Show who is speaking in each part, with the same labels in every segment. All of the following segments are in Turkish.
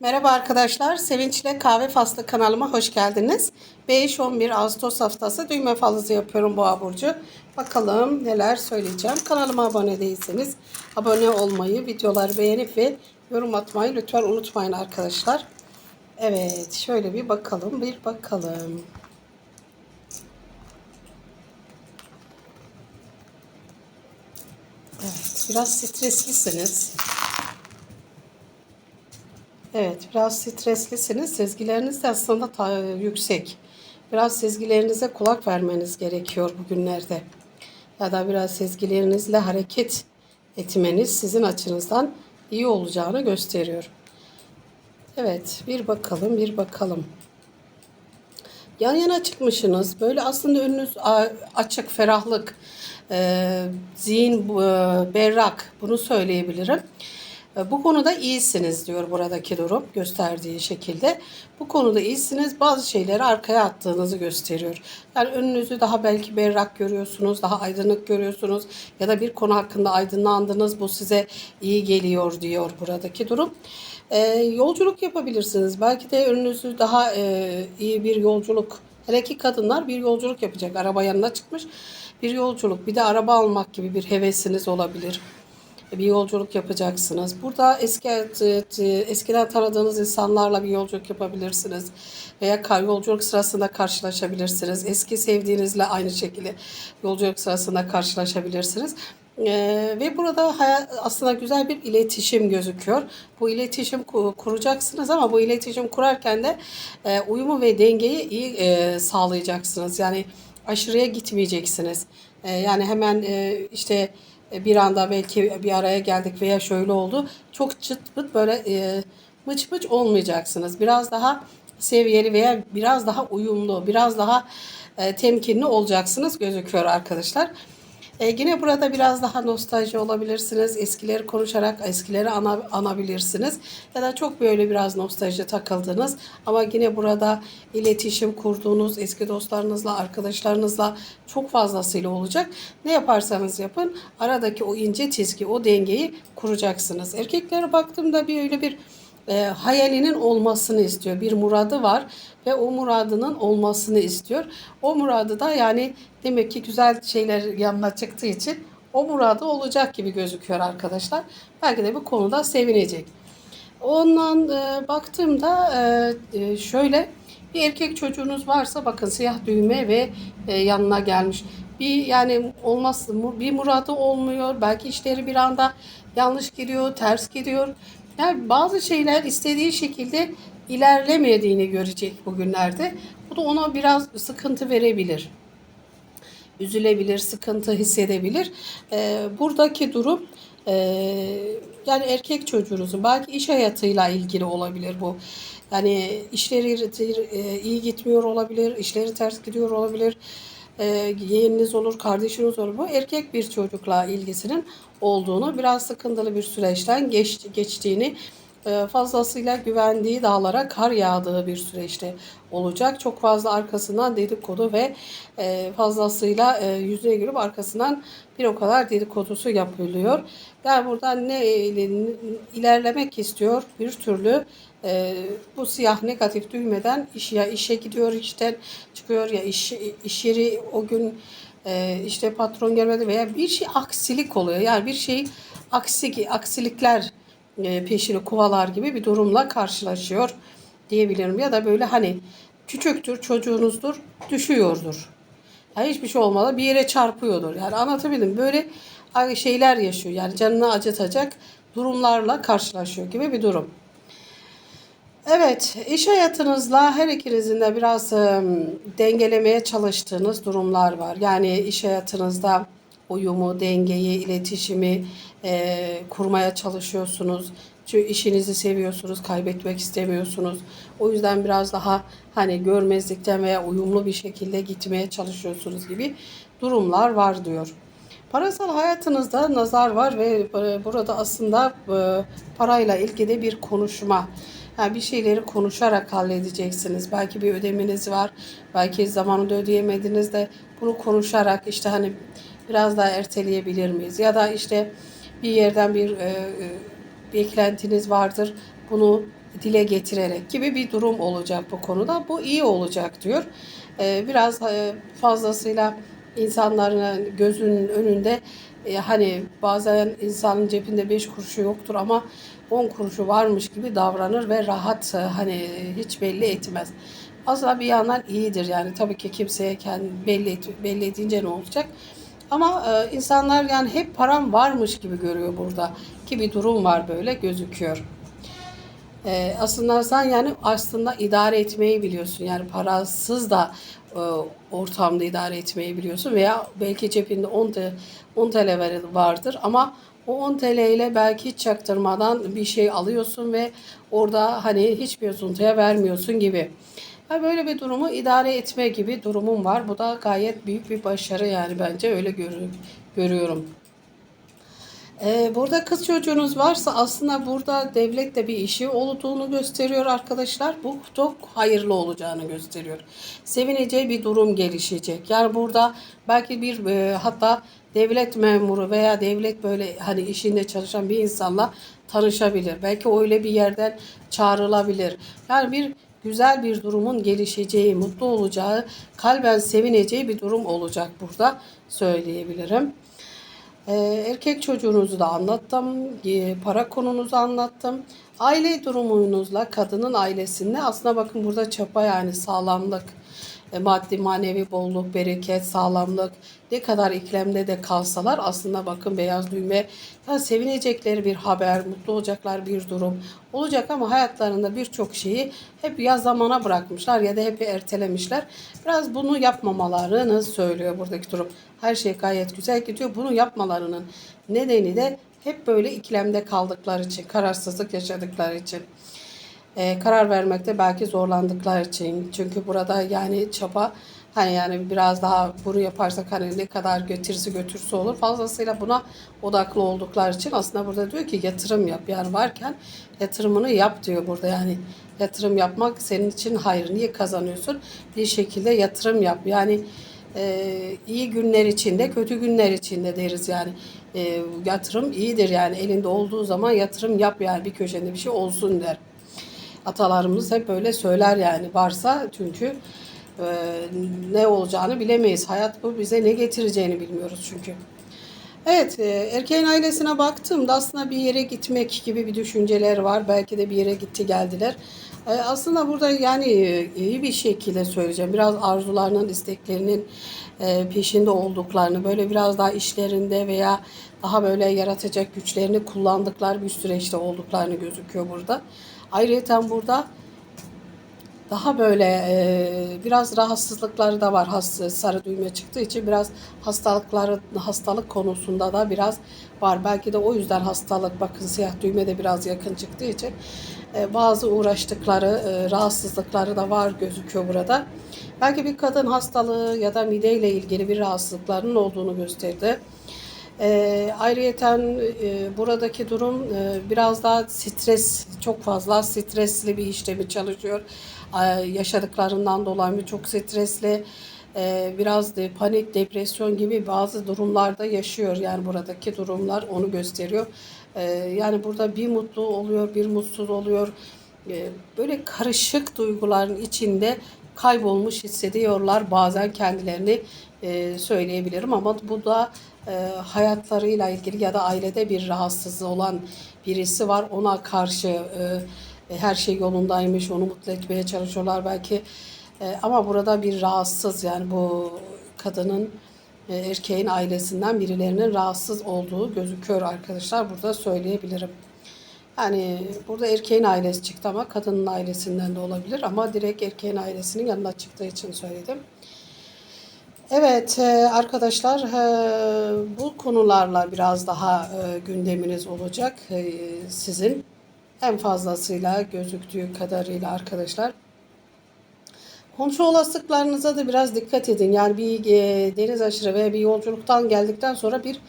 Speaker 1: Merhaba arkadaşlar, Sevinçle Kahve Faslı kanalıma hoş geldiniz. 5-11 Ağustos haftası düğme falısı yapıyorum Boğa Burcu. Bakalım neler söyleyeceğim. Kanalıma abone değilseniz abone olmayı, videoları beğenip ve yorum atmayı lütfen unutmayın arkadaşlar. Evet, şöyle bir bakalım, bir bakalım. Evet, biraz streslisiniz. Evet, biraz streslisiniz. Sezgileriniz de aslında yüksek. Biraz sezgilerinize kulak vermeniz gerekiyor bugünlerde. Ya da biraz sezgilerinizle hareket etmeniz sizin açınızdan iyi olacağını gösteriyor. Evet, bir bakalım, bir bakalım. Yan yana çıkmışsınız. Böyle aslında önünüz açık, ferahlık, zihin berrak. Bunu söyleyebilirim. E, Bu konuda iyisiniz diyor buradaki durum gösterdiği şekilde. Bu konuda iyisiniz. Bazı şeyleri arkaya attığınızı gösteriyor. Yani önünüzü daha belki berrak görüyorsunuz, daha aydınlık görüyorsunuz ya da bir konu hakkında aydınlandınız. Bu size iyi geliyor diyor buradaki durum. E, yolculuk yapabilirsiniz. Belki de önünüzü daha e, iyi bir yolculuk. Hele ki kadınlar bir yolculuk yapacak. Araba yanına çıkmış bir yolculuk. Bir de araba almak gibi bir hevesiniz olabilir bir yolculuk yapacaksınız. Burada eski eskiden tanıdığınız insanlarla bir yolculuk yapabilirsiniz. Veya kar yolculuk sırasında karşılaşabilirsiniz. Eski sevdiğinizle aynı şekilde yolculuk sırasında karşılaşabilirsiniz. Ee, ve burada aslında güzel bir iletişim gözüküyor. Bu iletişim ku- kuracaksınız ama bu iletişim kurarken de e, uyumu ve dengeyi iyi e, sağlayacaksınız. Yani aşırıya gitmeyeceksiniz. E, yani hemen e, işte e, bir anda belki bir araya geldik veya şöyle oldu. Çok çıt pıt böyle e, mıç mıç olmayacaksınız. Biraz daha seviyeli veya biraz daha uyumlu, biraz daha e, temkinli olacaksınız gözüküyor arkadaşlar. E, yine burada biraz daha nostalji olabilirsiniz. Eskileri konuşarak eskileri ana, anabilirsiniz. Ya da çok böyle biraz nostalji takıldınız. Ama yine burada iletişim kurduğunuz eski dostlarınızla, arkadaşlarınızla çok fazlasıyla olacak. Ne yaparsanız yapın aradaki o ince çizgi, o dengeyi kuracaksınız. Erkeklere baktığımda bir öyle bir e, hayalinin olmasını istiyor. Bir muradı var ve o muradının olmasını istiyor. O muradı da yani demek ki güzel şeyler yanına çıktığı için o muradı olacak gibi gözüküyor arkadaşlar. Belki de bu konuda sevinecek. Ondan e, baktığımda e, e, şöyle bir erkek çocuğunuz varsa bakın siyah düğme ve e, yanına gelmiş. Bir yani olmaz bir muradı olmuyor. Belki işleri bir anda yanlış gidiyor, ters gidiyor. Yani bazı şeyler istediği şekilde ilerlemediğini görecek bugünlerde. Bu da ona biraz sıkıntı verebilir üzülebilir, sıkıntı hissedebilir. Ee, buradaki durum e, yani erkek çocuğunuzun belki iş hayatıyla ilgili olabilir bu. Yani işleri e, iyi gitmiyor olabilir, işleri ters gidiyor olabilir. E, yeğeniniz olur, kardeşiniz olur. Bu erkek bir çocukla ilgisinin olduğunu, biraz sıkıntılı bir süreçten geç, geçtiğini e, fazlasıyla güvendiği dağlara kar yağdığı bir süreçte olacak. Çok fazla arkasından dedikodu ve e, fazlasıyla e, yüzüne girip arkasından bir o kadar dedikodusu yapılıyor. Yani buradan ne ilerlemek istiyor bir türlü bu siyah negatif düğmeden iş ya işe gidiyor işten çıkıyor ya iş, iş yeri o gün işte patron gelmedi veya bir şey aksilik oluyor. Yani bir şey aksik aksilikler e, peşini kovalar gibi bir durumla karşılaşıyor diyebilirim. Ya da böyle hani küçüktür, çocuğunuzdur, düşüyordur. Yani hiçbir şey olmadan bir yere çarpıyordur. Yani anlatabildim. Böyle şeyler yaşıyor. Yani canını acıtacak durumlarla karşılaşıyor gibi bir durum. Evet, iş hayatınızla her ikinizin de biraz dengelemeye çalıştığınız durumlar var. Yani iş hayatınızda uyumu, dengeyi, iletişimi e, kurmaya çalışıyorsunuz. Çünkü işinizi seviyorsunuz, kaybetmek istemiyorsunuz. O yüzden biraz daha hani görmezlikten veya uyumlu bir şekilde gitmeye çalışıyorsunuz gibi durumlar var diyor. Parasal hayatınızda nazar var ve burada aslında parayla ilgili bir konuşma. Yani bir şeyleri konuşarak halledeceksiniz. Belki bir ödemeniz var. Belki zamanında ödeyemediniz de bunu konuşarak işte hani biraz daha erteleyebilir miyiz? Ya da işte bir yerden bir e, e, beklentiniz vardır. Bunu dile getirerek gibi bir durum olacak bu konuda. Bu iyi olacak diyor. E, biraz e, fazlasıyla insanların gözünün önünde e, hani bazen insanın cebinde 5 kuruşu yoktur ama 10 kuruşu varmış gibi davranır ve rahat e, hani hiç belli etmez. Aslında bir yandan iyidir yani tabii ki kimseye kendi belli, et, belli edince ne olacak? Ama e, insanlar yani hep param varmış gibi görüyor burada ki bir durum var böyle gözüküyor. E, aslında sen yani aslında idare etmeyi biliyorsun yani parasız da e, ortamda idare etmeyi biliyorsun veya belki cebinde 10 TL, 10 TL vardır ama o 10 TL ile belki hiç çaktırmadan bir şey alıyorsun ve orada hani hiçbir üzüntüye vermiyorsun gibi. Yani böyle bir durumu idare etme gibi durumum var. Bu da gayet büyük bir başarı yani bence öyle görü- görüyorum. Ee, burada kız çocuğunuz varsa aslında burada devletle bir işi olduğunu gösteriyor arkadaşlar. Bu çok hayırlı olacağını gösteriyor. Sevineceği bir durum gelişecek. Yani burada belki bir e, hatta devlet memuru veya devlet böyle hani işinde çalışan bir insanla tanışabilir. Belki öyle bir yerden çağrılabilir. Yani bir güzel bir durumun gelişeceği, mutlu olacağı, kalben sevineceği bir durum olacak burada söyleyebilirim. Ee, erkek çocuğunuzu da anlattım, e, para konunuzu anlattım. Aile durumunuzla kadının ailesinde aslında bakın burada çapa yani sağlamlık, maddi manevi bolluk, bereket, sağlamlık ne kadar iklemde de kalsalar aslında bakın beyaz düğme ya sevinecekleri bir haber, mutlu olacaklar bir durum olacak ama hayatlarında birçok şeyi hep ya zamana bırakmışlar ya da hep ertelemişler. Biraz bunu yapmamalarını söylüyor buradaki durum. Her şey gayet güzel gidiyor. Bunu yapmalarının nedeni de hep böyle ikilemde kaldıkları için, kararsızlık yaşadıkları için e, karar vermekte belki zorlandıkları için. Çünkü burada yani çaba hani yani biraz daha bunu yaparsak hani ne kadar götürse götürse olur. Fazlasıyla buna odaklı oldukları için aslında burada diyor ki yatırım yap. Yani varken yatırımını yap diyor burada. Yani yatırım yapmak senin için hayır niye kazanıyorsun? Bir şekilde yatırım yap. Yani e, iyi günler içinde kötü günler içinde deriz yani. E, yatırım iyidir yani. Elinde olduğu zaman yatırım yap yani. Bir köşende bir şey olsun der atalarımız hep böyle söyler yani varsa çünkü e, ne olacağını bilemeyiz. Hayat bu bize ne getireceğini bilmiyoruz çünkü. Evet, e, erkeğin ailesine baktığımda aslında bir yere gitmek gibi bir düşünceler var. Belki de bir yere gitti geldiler. E, aslında burada yani e, iyi bir şekilde söyleyeceğim. Biraz arzularının, isteklerinin peşinde olduklarını, böyle biraz daha işlerinde veya daha böyle yaratacak güçlerini kullandıkları bir süreçte olduklarını gözüküyor burada. Ayrıca burada daha böyle e, biraz rahatsızlıkları da var. Has, sarı düğme çıktığı için biraz hastalıkları hastalık konusunda da biraz var. Belki de o yüzden hastalık bakın siyah düğme de biraz yakın çıktığı için e, bazı uğraştıkları e, rahatsızlıkları da var gözüküyor burada. Belki bir kadın hastalığı ya da mideyle ilgili bir rahatsızlıklarının olduğunu gösterdi. E, ayrıyeten e, buradaki durum e, biraz daha stres, çok fazla stresli bir işte mi çalışıyor. E, yaşadıklarından dolayı mı çok stresli, e, biraz de panik, depresyon gibi bazı durumlarda yaşıyor. Yani buradaki durumlar onu gösteriyor. E, yani burada bir mutlu oluyor, bir mutsuz oluyor. E, böyle karışık duyguların içinde kaybolmuş hissediyorlar bazen kendilerini e, söyleyebilirim ama bu da e, hayatlarıyla ilgili ya da ailede bir rahatsızlığı olan birisi var ona karşı e, her şey yolundaymış onu mutlu etmeye çalışıyorlar belki ama burada bir rahatsız yani bu kadının erkeğin ailesinden birilerinin rahatsız olduğu gözüküyor arkadaşlar burada söyleyebilirim. Yani burada erkeğin ailesi çıktı ama kadının ailesinden de olabilir ama direkt erkeğin ailesinin yanına çıktığı için söyledim. Evet e, arkadaşlar e, bu konularla biraz daha e, gündeminiz olacak sizin en fazlasıyla gözüktüğü kadarıyla arkadaşlar. Komşu olasılıklarınıza da biraz dikkat edin. Yani bir deniz aşırı veya bir yolculuktan geldikten sonra bir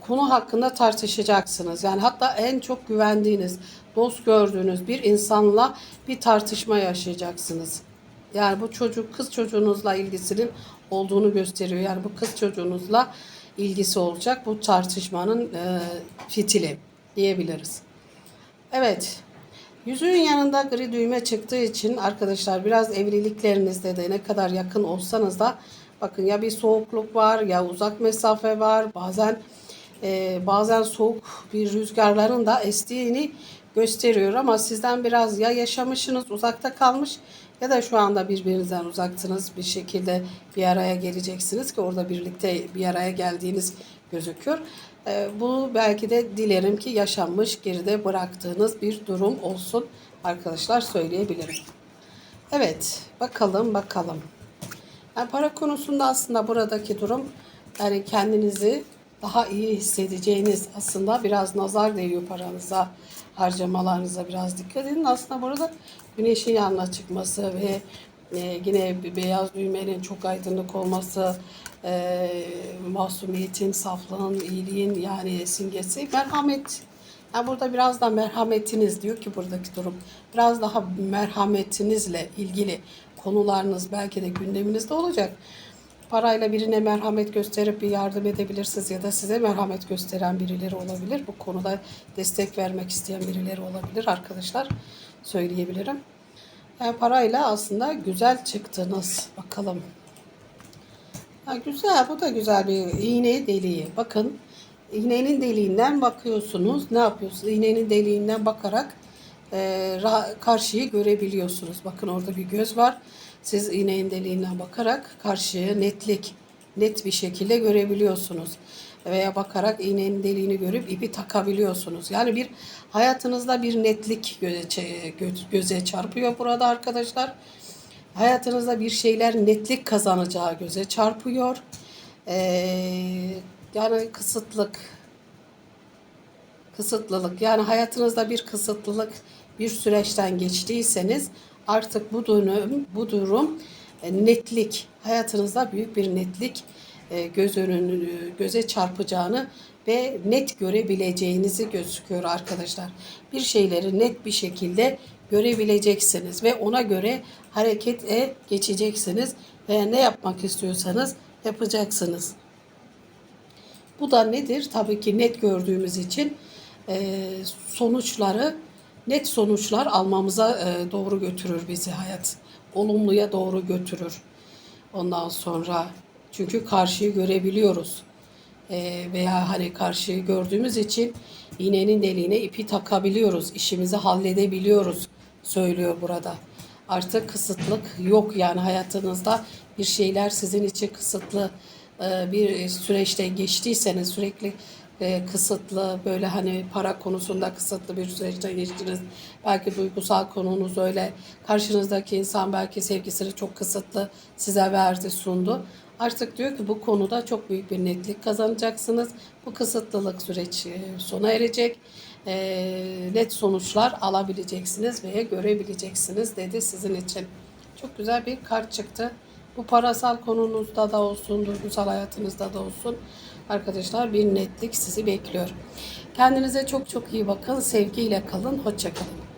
Speaker 1: konu hakkında tartışacaksınız. Yani hatta en çok güvendiğiniz, dost gördüğünüz bir insanla bir tartışma yaşayacaksınız. Yani bu çocuk kız çocuğunuzla ilgisinin olduğunu gösteriyor. Yani bu kız çocuğunuzla ilgisi olacak bu tartışmanın e, fitili diyebiliriz. Evet. Yüzüğün yanında gri düğme çıktığı için arkadaşlar biraz evliliklerinizde de ne kadar yakın olsanız da bakın ya bir soğukluk var ya uzak mesafe var bazen e, bazen soğuk bir rüzgarların da estiğini gösteriyor ama sizden biraz ya yaşamışsınız uzakta kalmış ya da şu anda birbirinizden uzaksınız bir şekilde bir araya geleceksiniz ki orada birlikte bir araya geldiğiniz gözüküyor. Ee, Bu belki de dilerim ki yaşanmış geride bıraktığınız bir durum olsun arkadaşlar söyleyebilirim. Evet bakalım bakalım. Yani para konusunda aslında buradaki durum yani kendinizi daha iyi hissedeceğiniz aslında biraz nazar değiyor paranıza, harcamalarınıza biraz dikkat edin. Aslında burada güneşin yanına çıkması ve e, yine beyaz düğmenin çok aydınlık olması, e, masumiyetin, saflığın, iyiliğin yani simgesi merhamet. Yani burada biraz da merhametiniz diyor ki buradaki durum. Biraz daha merhametinizle ilgili konularınız belki de gündeminizde olacak. Parayla birine merhamet gösterip bir yardım edebilirsiniz ya da size merhamet gösteren birileri olabilir. Bu konuda destek vermek isteyen birileri olabilir arkadaşlar. Söyleyebilirim. Yani parayla aslında güzel çıktınız. Bakalım. Ha, güzel. Bu da güzel bir iğne deliği. Bakın. iğnenin deliğinden bakıyorsunuz. Ne yapıyorsunuz? İğnenin deliğinden bakarak e, karşıyı görebiliyorsunuz. Bakın orada bir göz var. Siz iğnenin deliğinden bakarak karşıyı netlik, net bir şekilde görebiliyorsunuz. Veya bakarak iğnenin deliğini görüp ipi takabiliyorsunuz. Yani bir hayatınızda bir netlik göze, gö- göze çarpıyor burada arkadaşlar. Hayatınızda bir şeyler netlik kazanacağı göze çarpıyor. Ee, yani kısıtlık, kısıtlılık yani hayatınızda bir kısıtlılık bir süreçten geçtiyseniz artık bu dönüm bu durum e, netlik hayatınızda büyük bir netlik e, göz önünü göze çarpacağını ve net görebileceğinizi gözüküyor arkadaşlar. Bir şeyleri net bir şekilde görebileceksiniz ve ona göre harekete geçeceksiniz ve ne yapmak istiyorsanız yapacaksınız. Bu da nedir? Tabii ki net gördüğümüz için e, sonuçları net sonuçlar almamıza e, doğru götürür bizi hayat. Olumluya doğru götürür. Ondan sonra çünkü karşıyı görebiliyoruz. E, veya hani karşıyı gördüğümüz için iğnenin deliğine ipi takabiliyoruz. işimizi halledebiliyoruz söylüyor burada. Artık kısıtlık yok yani hayatınızda bir şeyler sizin için kısıtlı e, bir süreçte geçtiyseniz sürekli e, kısıtlı böyle hani para konusunda kısıtlı bir süreçten geçtiniz. Belki duygusal konunuz öyle. Karşınızdaki insan belki sevgisini çok kısıtlı size verdi, sundu. Artık diyor ki bu konuda çok büyük bir netlik kazanacaksınız. Bu kısıtlılık süreç e, sona erecek. E, net sonuçlar alabileceksiniz veya görebileceksiniz dedi sizin için. Çok güzel bir kart çıktı. Bu parasal konunuzda da olsun, duygusal hayatınızda da olsun. Arkadaşlar bir netlik sizi bekliyor. Kendinize çok çok iyi bakın. Sevgiyle kalın. Hoşçakalın.